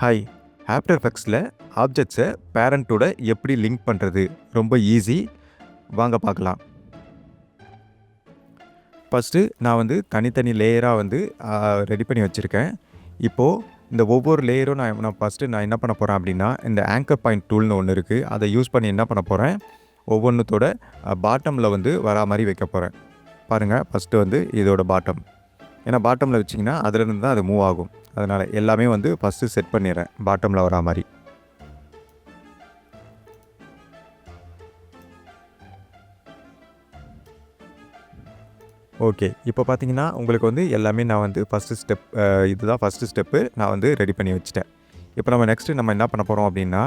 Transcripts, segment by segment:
Hi after எஃபெக்ட்ஸில் ஆப்ஜெக்ட்ஸை பேரண்ட்டோட எப்படி link பண்ணுறது ரொம்ப ஈஸி வாங்க பார்க்கலாம். ஃபஸ்ட்டு நான் வந்து தனித்தனி லேயராக வந்து ரெடி பண்ணி வச்சுருக்கேன். இப்போது இந்த ஒவ்வொரு லேயரும் நான் நான் ஃபஸ்ட்டு நான் என்ன பண்ண போகிறேன் அப்படின்னா இந்த ஆங்கர் பாயிண்ட் டூல்னு ஒன்று இருக்குது அதை யூஸ் பண்ணி என்ன பண்ண போகிறேன் ஒவ்வொன்றுத்தோட பாட்டமில் வந்து வரா மாதிரி வைக்க போகிறேன் பாருங்கள் ஃபஸ்ட்டு வந்து இதோட பாட்டம் ஏன்னா பாட்டமில் வச்சிங்கன்னா அதுலேருந்து தான் அது மூவ் ஆகும். அதனால் எல்லாமே வந்து ஃபஸ்ட்டு செட் பண்ணிடுறேன். பாட்டமில் வரா மாதிரி. ஓகே இப்போ பார்த்தீங்கன்னா உங்களுக்கு வந்து எல்லாமே நான் வந்து ஃபஸ்ட்டு ஸ்டெப் இதுதான் ஃபஸ்ட்டு ஸ்டெப்பு நான் வந்து ரெடி பண்ணி வச்சுட்டேன். இப்போ நம்ம நெக்ஸ்ட்டு நம்ம என்ன பண்ண போகிறோம் அப்படின்னா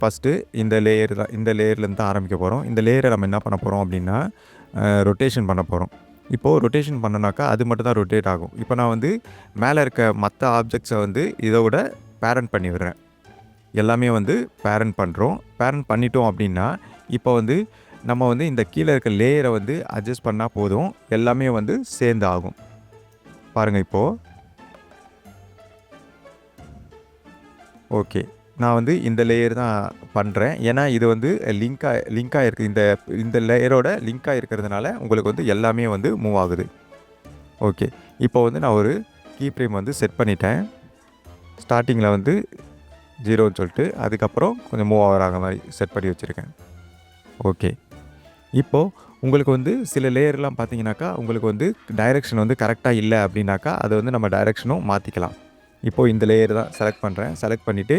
ஃபஸ்ட்டு இந்த லேயர் தான் இந்த லேயர்லேருந்து தான் ஆரம்பிக்க போகிறோம் இந்த லேயரை நம்ம என்ன பண்ண போகிறோம் அப்படின்னா ரொட்டேஷன் பண்ண போகிறோம் இப்போது ரொட்டேஷன் பண்ணனாக்கா அது மட்டும் தான் ரொட்டேட் ஆகும். இப்போ நான் வந்து மேலே இருக்க மற்ற ஆப்ஜெக்ட்ஸை வந்து இதோட பேரண்ட் பண்ணி விடுறேன். எல்லாமே வந்து பேரண்ட் பண்ணுறோம் பேரண்ட் பண்ணிட்டோம் அப்படின்னா இப்போ வந்து நம்ம வந்து இந்த கீழே இருக்க லேயரை வந்து அட்ஜஸ்ட் பண்ணால் போதும். எல்லாமே வந்து சேர்ந்து ஆகும். பாருங்கள் இப்போது ஓகே நான் வந்து இந்த லேயர் தான் பண்ணுறேன் ஏன்னா இது வந்து லிங்காக லிங்காக இருக்குது இந்த இந்த லேயரோட லிங்காக இருக்கிறதுனால உங்களுக்கு வந்து எல்லாமே வந்து மூவ் ஆகுது. ஓகே இப்போ வந்து நான் ஒரு கீ ஃப்ரேம் வந்து செட் பண்ணிட்டேன். ஸ்டார்டிங்கில் வந்து ஜீரோன்னு சொல்லிட்டு அதுக்கப்புறம் கொஞ்சம் மூவ் ஆகிற மாதிரி செட் பண்ணி வச்சுருக்கேன். ஓகே இப்போது உங்களுக்கு வந்து சில லேயர்லாம் பார்த்தீங்கன்னாக்கா உங்களுக்கு வந்து டைரெக்ஷன் வந்து கரெக்டாக இல்லை அப்படின்னாக்கா அதை வந்து நம்ம டைரெக்ஷனும் மாற்றிக்கலாம் இப்போது இந்த லேயர் தான் செலக்ட் பண்ணுறேன் செலக்ட் பண்ணிவிட்டு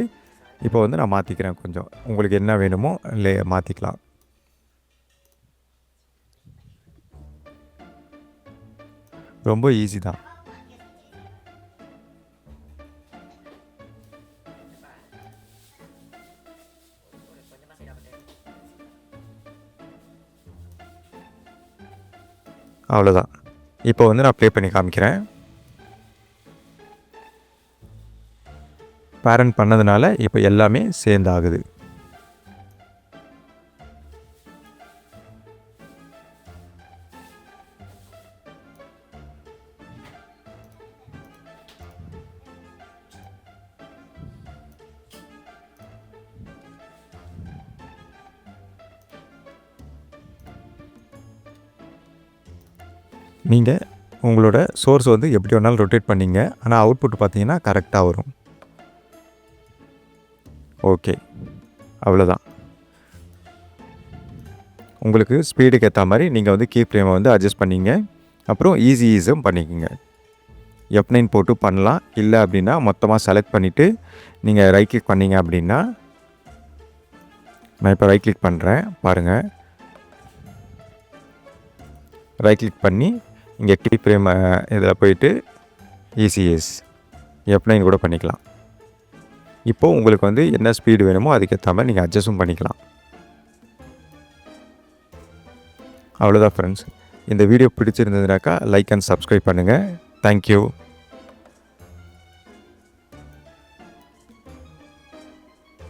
இப்போ வந்து நான் மாற்றிக்கிறேன் கொஞ்சம். உங்களுக்கு என்ன வேணுமோ லே மாற்றிக்கலாம் ரொம்ப ஈஸி தான். அவ்வளோதான் இப்போ வந்து நான் ப்ளே பண்ணி காமிக்கிறேன். பேரண்ட் பண்ணதுனால இப்போ எல்லாமே சேர்ந்தாகுது. நீங்கள் உங்களோட சோர்ஸ் வந்து எப்படி வேணாலும் ரொட்டேட் பண்ணீங்க. ஆனால் அவுட்புட் பார்த்தீங்கன்னா கரெக்டாக வரும். ஓகே. அவ்வளோதான் உங்களுக்கு ஸ்பீடுக்கு ஏற்ற மாதிரி நீங்கள் வந்து கீ ஃப்ரேமை வந்து அட்ஜஸ்ட் பண்ணிங்க. அப்புறம் ஈஸி ஈஸும் பண்ணிக்கோங்க. எஃப் நைன் போட்டு பண்ணலாம். இல்லை அப்படின்னா மொத்தமாக செலக்ட் பண்ணிவிட்டு நீங்கள் ரைட் கிளிக் பண்ணீங்க அப்படின்னா நான் இப்போ ரைட் கிளிக் பண்ணுறேன் பாருங்கள் ரைட் கிளிக் பண்ணி இங்கே கீ ஃப்ரேம் இதில் போயிட்டு இசிஎஸ் எஃப் நைன் கூட பண்ணிக்கலாம். இப்போது உங்களுக்கு வந்து என்ன ஸ்பீடு வேணுமோ அதுக்கேற்ற மாதிரி நீங்கள் அட்ஜஸ்டும் பண்ணிக்கலாம். அவ்வளோதான் ஃப்ரெண்ட்ஸ் இந்த வீடியோ பிடிச்சிருந்ததுனாக்கா லைக் அண்ட் சப்ஸ்கிரைப் பண்ணுங்கள் தேங்க்யூ